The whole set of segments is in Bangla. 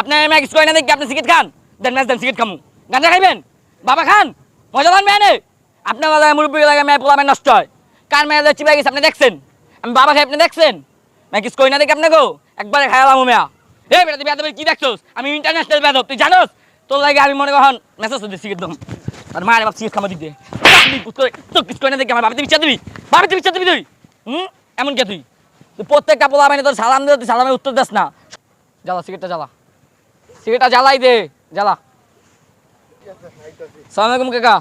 আপনি ম্যাগ স্কোয়ার না দেখি, আপনি সিগারেট খান। দেন ম্যাচ, দেন সিগারেট খামু। গাঁজা খাইবেন? বাবা খান? মজা পান মেয়ে আপনার লাগে মুরব্বী লাগে, মেয়ে পোলা মেয়ে নষ্ট হয়। কার মেয়ে চিপাই গেছে, আপনি দেখছেন? আমি বাবা খাই আপনি দেখছেন? ম্যাগ স্কোয়ার না দেখি আপনি গো একবারে খাইলাম মেয়া। এই বেটা, তুই বেদবের কি দেখছোস? আমি ইন্টারন্যাশনাল বেদব তুই জানোস? তোর লাগে আমি মনে কখন মেসেজ দিই সিগারেট দম। আর মায়ের বাপ সিগারেট খামা দিতে। তো কিছু করে না দেখি আমার বাবাতে বিচার দিবি। বাবাতে বিচার দিবি তুই। হুম? এমন কে তুই? তুই প্রত্যেকটা পোলা মানে তোর সালাম দে, তুই সালামের উত্তর দিস না। জ্বালা, সিগারেটটা জ্বালা। সিগারেটটা জ্বালাই দে জ্বালা। সালাম আলাইকুম কাকা।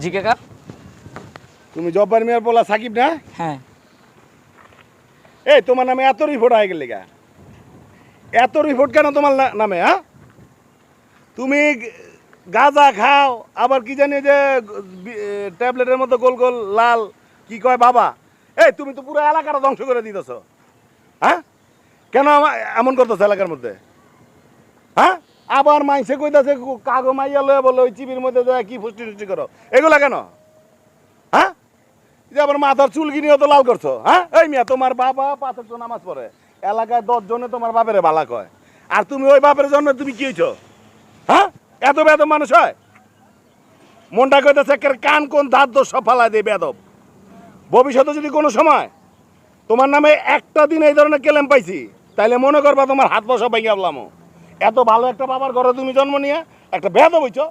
জি কাকা। তুমি জব্বার মিয়ার বলা সাকিব না? হ্যাঁ। এই তোমার নামে এত রিপোর্ট হয়ে গেলে গা। এত রিপোর্ট কেন তোমার নামে হ্যাঁ? তুমি গাঁজা খাও আবার কি জানি যে ট্যাবলেটের মতো গোল গোল লাল কি কয় বাবা? এই, তুমি তো পুরো এলাকাটা ধ্বংস করে দিতেছ। হ্যাঁ? কেন এমন করতেছ এলাকার মধ্যে? হ্যাঁ? আবার মাইসে কইতাছে কাগো মাইয়া লয়ে বলে, ওই চিবির মধ্যে কি ফুষ্টি টুষ্টি করো। এগুলা কেন? হ্যাঁ? যে আবার মাথার চুল চুলগিনিও তো লাল করছ হ্যাঁ? এই মিয়া, তোমার বাবা পাঁচের তো নামাজ পড়ে। এলাকায় দশ জনে তোমার বাপেরে বালা কয়। আর তুমি ওই বাপের জন্য তুমি কি হইছো? হ্যাঁ? এত বেদব মানুষ হয়? মনটা কইতেছে কান কোন ধার দোষ সব দিয়ে বেদব? ভবিষ্যতে যদি কোনো সময় তোমার নামে একটা দিন এই ধরনের কেলেম পাইছি, তাইলে মনে করবা তোমার হাত বসা ভেঙে আসলামও এত ভালো একটা বাবার ঘরে তুমি জন্ম নিয়ে একটা বেদব হইছো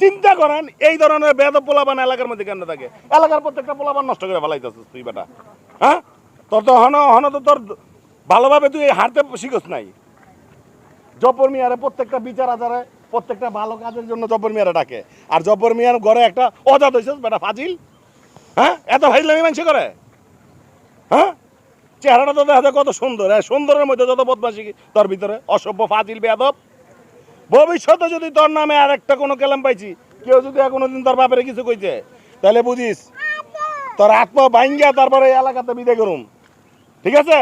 চিন্তা করেন, এই ধরনের বেদব পোলাবান এলাকার মধ্যে কেন থাকে? এলাকার প্রত্যেকটা পোলাবান নষ্ট করে ফেলাইতেছিস তুই বেটা। হ্যাঁ? তোর তো হন হন তো তোর ভালোভাবে তুই হারতে শিখস নাই। জব্বর মিয়ারে প্রত্যেকটা বিচার আচারে, প্রত্যেকটা ভালো কাজের জন্য জব্বর মিয়ারে ডাকে। আর জব্বর মিয়ার ঘরে একটা অজাত হয়েছিস বেটা ফাজিল। হ্যাঁ? এত ফাইজলামি মানুষ করে? হ্যাঁ? চেহারাটা তো দেখা যায় কত সুন্দর হ্যাঁ? সুন্দরের মধ্যে যত বদমাসি তোর ভিতরে অসভ্য ফাজিল বেয়াদব। ভবিষ্যতে যদি তোর নামে আর একটা কোনো কেলাম পাইছি কেউ যদি আর কোনোদিন তোর বাপেরে কিছু কইছে তাহলে বুঝিস তোর আত্মা বাইঙ্গা তারপরে এই এলাকাতে বিদায় করুম। ঠিক আছে?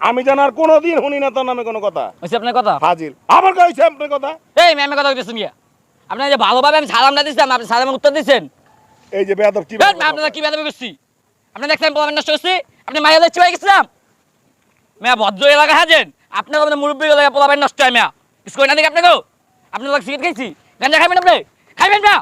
আমি যেন আর কোনোদিন শুনি না তোর নামে কোনো কথা। হয়েছে আপনার কথা? ফাজিল। আবার কইছে আপনার কথা? এই ম্যামে কথা কইতেছেন গিয়া আপনার যে ভালোভাবে আমি সালামটা দিচ্ছিলাম আপনি সালামের উত্তর দিচ্ছেন এই যে বেয়াদব কি আপনারা কি বেদবি করছি? আপনি দেখছেন নষ্ট করছি আপনি যাচ্ছি ভাই গেছিলাম মেয়া ভদ্র এলাকা হাজেন আপনার আপনার মুরব্বী এলাকা পোলামেন নষ্ট হয় মেয়া। স্কুল না দেখি আপনাকে আপনি লোক সিগারেট খাইছি? গাঞ্জা খাইবেন আপনি? খাইবেন মেয়া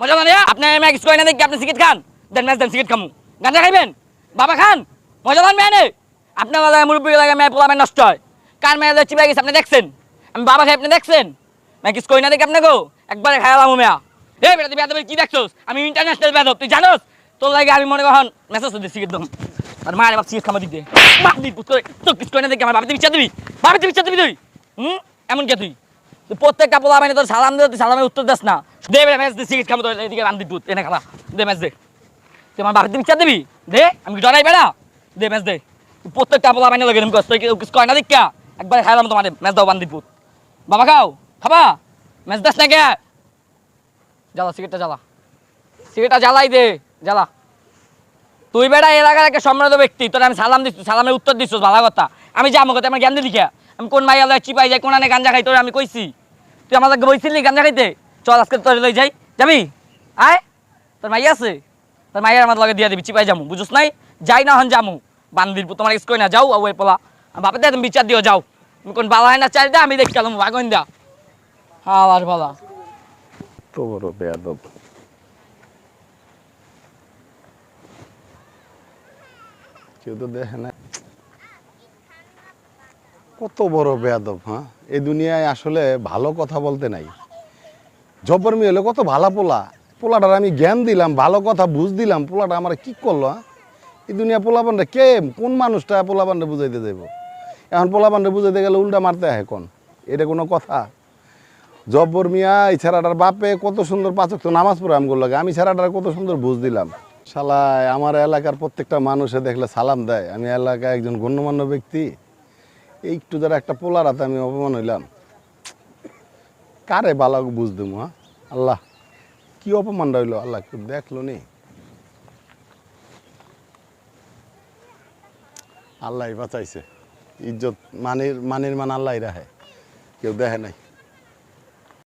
মজা মানে আপনি মেয়া স্কুল না দেখি আপনি সিগারেট খান। দেন ম্যাচ দেন সিগারেট খামু। গাঞ্জা খাইবেন? বাবা খান? মজা পান মেয়া নেই আপনার এলাকায় মুরব্বী এলাকায় মেয়া নষ্ট হয় কার মেয়া ভাই গেছে আপনি দেখছেন? আমি বাবা খাই আপনি দেখছেন? মেয়া কই না দেখি আপনাকে একবারে খাইলাম মেয়া। এই তুই বেদবের কি দেখছোস? আমি ইন্টারন্যাশনাল বেদব তুই জানোস? তোর লাগে আমি মনে কখন মেসেজ দিই সিগারেট দম আর মায়ের বাপ সিগারেট খামা দিতে পুত করে কিছু করে না দেখি আমার বাবাতে বিচার দিবি? বাবাতে বিচার দিবি তুই? হুম? এমন কে তুই? তুই প্রত্যেকটা পোলা মানে তোর সালাম সালামের উত্তর দিস না। দে বেটা ম্যাচ দে সিগারেট খামা তোর এদিকে এনে খালা। দে ম্যাচ দে। তুই আমার বাবাতে বিচার দিবি? দে, আমি ডরাই বেড়া দে ম্যাচ দে। প্রত্যেকটা পোলা মানে লাগে তুই কিছু কয় না দেখা একবার খাইলাম তোমার ম্যাচ দাও বান্ধি পুত বাবা খাও, খাবা? ম্যাচ দাস না কে? জ্বালা, সিগারেটটা জ্বালা। সিগারেটটা জ্বালাই দে, জ্বালা। তুই বেটা এলাকার একটা সম্মানিত ব্যক্তি, তোর আমি সালাম দিচ্ছি, সালামের উত্তর দিচ্ছিস, ভালো কথা। আমি যাব কথা আমার জ্ঞান দিলি কে আমি কোন মাইয়া লয় চিপাই যাই, কোন আনে গাঞ্জা খাই, তোর আমি কইছি। তুই আমার লাগে বইছিলি গাঞ্জা খাইতে? চল আজকে তোর লই যাই। যাবি? আয়। তোর মাই আছে? তোর মাইয়ার আমার লগে দিয়া দিবি, চিপাই যামু, বুঝুস নাই? যাই না হন যামু। বান্দির তোমার স্কই না, যাও ওই পোলা। বাপে তুমি বিচার দিও, যাও। কোন বালা হয় না চাই দা, আমি দেখি গেলাম বাগন দা হ্যাঁ আর বলা। তো বড় বেয়াদব। কেউ তো দেখে না। কত বড় বেয়াদব হ্যাঁ? এই দুনিয়ায় আসলে ভালো কথা বলতে নাই। জব্বর মেয়ে হলো কত ভালো পোলা। পোলাটার আমি জ্ঞান দিলাম, ভালো কথা বুঝ দিলাম। পোলাটা আমার কি করল হ্যাঁ? এই দুনিয়া পোলা পোলাপানটা কে কোন মানুষটা পোলা পোলাপানটা বুঝাইতে দেব এখন পোলা পোলাপানটা বুঝাইতে গেলে উল্টা মারতে হয় কোন এটা কোনো কথা। জব্বর মিয়া, এই ছেড়াটার বাপে কত সুন্দর পাচক তো নামাজ পড়ে আমি লাগে। আমি ছেড়াটার কত সুন্দর বুঝ দিলাম। শালায়, আমার এলাকার প্রত্যেকটা মানুষে দেখলে সালাম দেয়। আমি এলাকায় একজন গণ্যমান্য ব্যক্তি। একটু যারা একটা পোলার হাতে আমি অপমান হইলাম। কারে বালা বুঝ দেবো হ্যাঁ? আল্লাহ, কি অপমান রইল আল্লাহ কেউ দেখল নি। আল্লাহ বাঁচাইছে। ইজ্জত, মানের মানের মান আল্লাহ রাহে কেউ দেখে নাই।